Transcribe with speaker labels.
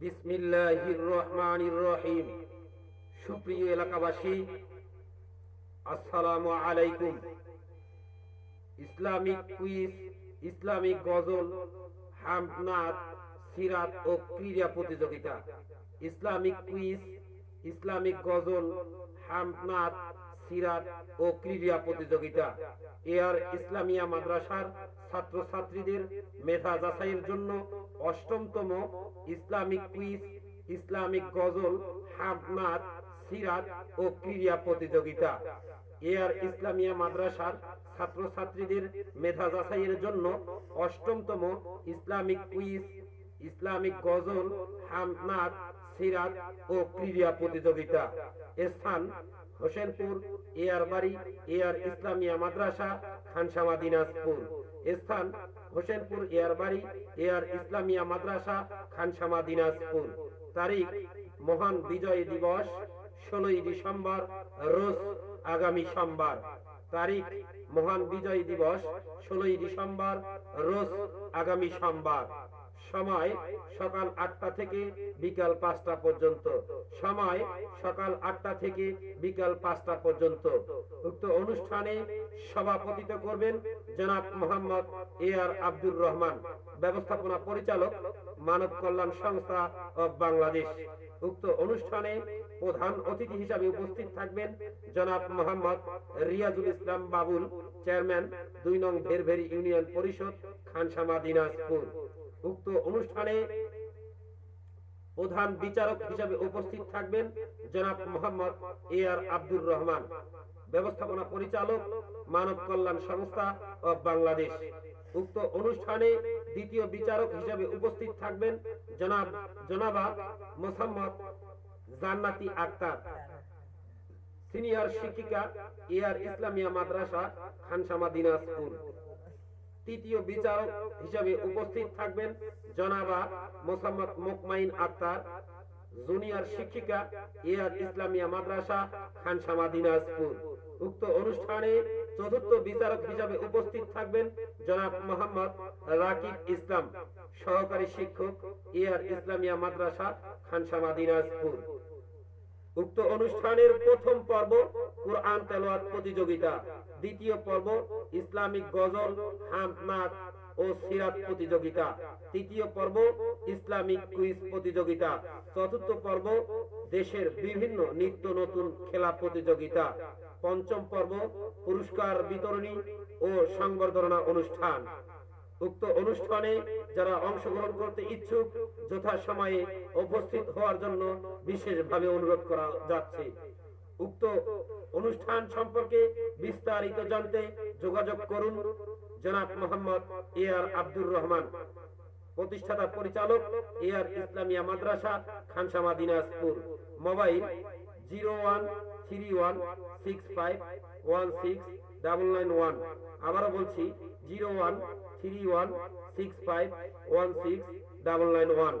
Speaker 1: বিসমিল্লাহির রহমানির রহিম সুপ্রিয় এলাকাবাসী, আসসালামু আলাইকুম। ইসলামিক কুইজ, ইসলামিক গজল হামনাদ সিরাত ও ক্রীড়া প্রতিযোগিতা। ইসলামিক কুইজ, ইসলামিক গজল হামনাদ সিরাত ও ক্রীড়া প্রতিযোগিতা। এয়ার ইসলামিয়া মাদ্রাসার ছাত্রছাত্রীদের মেধা যাচাইয়ের জন্য অষ্টমতম ইসলামিক কুইজ, ইসলামিক গজল হামনাদ সিরাত ও ক্রীড়া প্রতিযোগিতা। এয়ার ইসলামিয়া মাদ্রাসার ছাত্রছাত্রীদের মেধা যাচাইয়ের জন্য অষ্টমতম ইসলামিক কুইজ, ইসলামিক গজল হামনাদ সিরাত ও ক্রীড়া প্রতিযোগিতা। স্থান হোসেনপুর এয়ার বাড়ি এয়ার ইসলামিয়া মাদ্রাসা, খানসামা দিনাজপুর। স্থান হোসেনপুর এয়ার বাড়ি এয়ার ইসলামিয়া মাদ্রাসা, খানসামা দিনাজপুর। তারিখ মহান বিজয় দিবস, ষোলোই ডিসেম্বর, রোজ আগামী সোমবার। তারিখ মহান বিজয় দিবস, ষোলোই ডিসেম্বর, রোজ আগামী সোমবার। সময় সকাল আটটা থেকে বিকাল পাঁচটা পর্যন্ত। সময় সকাল আটটা থেকে বিকাল পাঁচটা পর্যন্ত। উক্ত অনুষ্ঠানে সভাপতিত্ব করবেন জনাব মোহাম্মদ এ আর আব্দুর রহমান, ব্যবস্থাপনা পরিচালক, মানব কল্যাণ সংস্থা অব বাংলাদেশ। উক্ত অনুষ্ঠানে প্রধান অতিথি হিসাবে উপস্থিত থাকবেন জনাব মোহাম্মদ রিয়াজুল ইসলাম বাবুল, চেয়ারম্যান, দুই নং ভেরভেরি ইউনিয়ন পরিষদ, খানসামা দিনাজপুর। উক্ত অনুষ্ঠানে প্রধান বিচারক হিসাবে উপস্থিত থাকবেন জনাব মোহাম্মদ এ আর আব্দুর রহমান, ব্যবস্থাপনা পরিচালক, মানব কল্যাণ সংস্থা অব বাংলাদেশ। উক্ত অনুষ্ঠানে দ্বিতীয় বিচারক হিসাবে উপস্থিত থাকবেন জনাব জনাবা মোসাম্মদ জান্নাতি আক্তার, সিনিয়র শিক্ষিকা এ আর ইসলামিয়া মাদ্রাসা, খানসামা দিনাজপুর। তৃতীয় বিচারক হিসাবে উপস্থিত থাকবেন জনাবা মোসাম্মদ মুকমাইন আক্তার, জুনিয়র শিক্ষিকা এয়ার ইসলামিয়া মাদ্রাসা, খানসামা দিনাজপুর। উক্ত অনুষ্ঠানে চতুর্থ বিচারক হিসাবে উপস্থিত থাকবেন জনাব মোহাম্মদ রাকিব ইসলাম, সহকারী শিক্ষক এয়ার ইসলামিয়া মাদ্রাসা, খানসামা দিনাজপুর। উক্ত অনুষ্ঠানের প্রথম পর্ব কোরআন তেলাওয়াত প্রতিযোগিতা। দ্বিতীয় পর্ব ইসলামিক গজল হামনাদ ও সিরাত প্রতিযোগিতা। তৃতীয় পর্ব ইসলামিক কুইজ প্রতিযোগিতা। চতুর্থ পর্ব দেশের বিভিন্ন নিত্য নতুন খেলা প্রতিযোগিতা। পঞ্চম পর্ব পুরস্কার বিতরণী ও সংবর্ধনা অনুষ্ঠান। উক্ত অনুষ্ঠানে যারা অংশগ্রহণ করতে ইচ্ছুক, যথাসময়ে উপস্থিত হওয়ার জন্য বিশেষভাবে অনুরোধ করা যাচ্ছে। উক্ত অনুষ্ঠান সম্পর্কে বিস্তারিত জানতে যোগাযোগ করুন জনাব মোহাম্মদ এ আর আব্দুর রহমান। প্রতিষ্ঠাতা পরিচালক A R Islamia Madrasa Khansama Dinajpur mobile zero one three one six five one six double nine one আবারও বলছি zero one three one six five one six double nine one